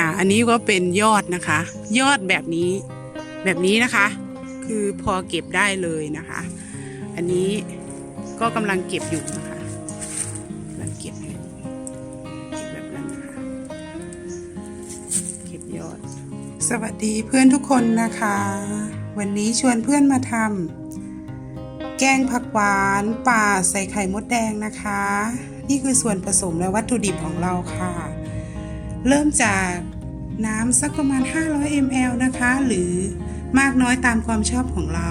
ค่ะ อันนี้ก็เป็นยอดนะคะ ยอดแบบนี้แบบนี้นะคะ คือพอเก็บได้เลยนะคะ อันนี้ก็กำลังเก็บอยู่นะคะกำลังเก็บอยู่เก็บแบบนั้นนะคะเก็บยอด สวัสดีเพื่อนทุกคนนะคะ วันนี้ชวนเพื่อนมาทำแกงผักหวานป่าใส่ไข่มดแดงนะคะ นี่คือส่วนผสมและวัตถุดิบของเราค่ะ เริ่มจาก น้ำสักประมาณ 500 ml นะคะ หรือมากน้อยตามความชอบของเรา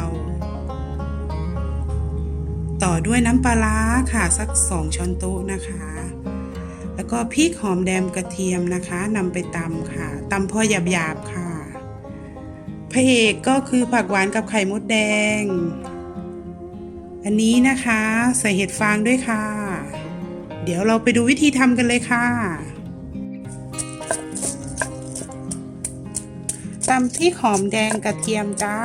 ต่อด้วยน้ำปลาร้าค่ะสัก 2 ช้อนโต๊ะนะคะ แล้วก็พริกหอมแดงกระเทียมนะคะนำไปตำค่ะตำพอหยาบๆค่ะ พระเอกก็คือผักหวานกับไข่มดแดง อันนี้นะคะใส่เห็ดฟางด้วยค่ะ เดี๋ยวเราไปดูวิธีทำกันเลยค่ะ ตำพริกหอมแดงกระเทียมจ้า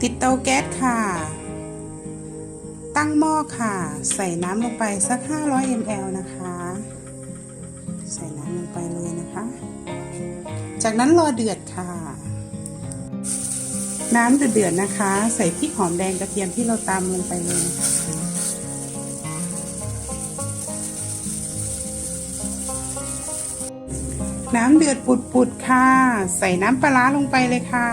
ติดเตาแก๊สค่ะ ตั้งหม้อค่ะ ใส่น้ำลงไปสัก 500 ml นะคะ ใส่น้ำลงไปเลยนะคะ จากนั้นรอเดือดค่ะ น้ำเดือดๆนะคะ ใส่พริกหอมแดงกระเทียมที่เราตำลงไปเลยนะคะ น้ำเดือดปุดๆค่ะ ใส่น้ำปลาลงไปเลยค่ะ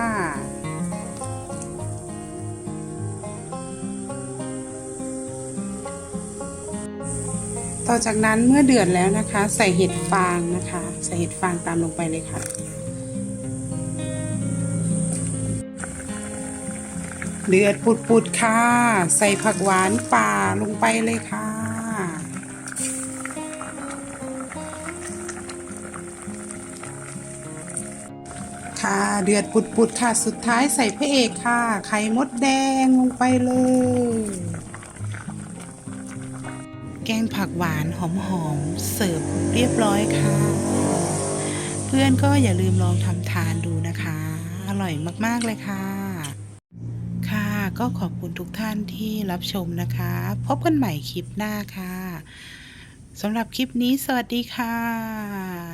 ต่อจากนั้นเมื่อเดือดแล้วนะคะ ใส่เห็ดฟางนะคะ ใส่เห็ดฟางตามลงไปเลยค่ะ เดือดปุดๆค่ะ ใส่ผักหวานป่าลงไปเลยค่ะ ค่ะ เดือดปุดๆค่ะ สุดท้ายใส่พระเอกค่ะ ไข่มดแดงลงไปเลย แกงผักหวานหอมๆ เสิร์ฟเรียบร้อยค่ะ เพื่อนก็อย่าลืมลองทำทานดูนะคะ อร่อยมากๆเลยค่ะ ค่ะก็ขอบคุณทุกท่านที่รับชมนะคะ พบกันใหม่คลิปหน้าค่ะสำหรับคลิปนี้สวัสดีค่ะ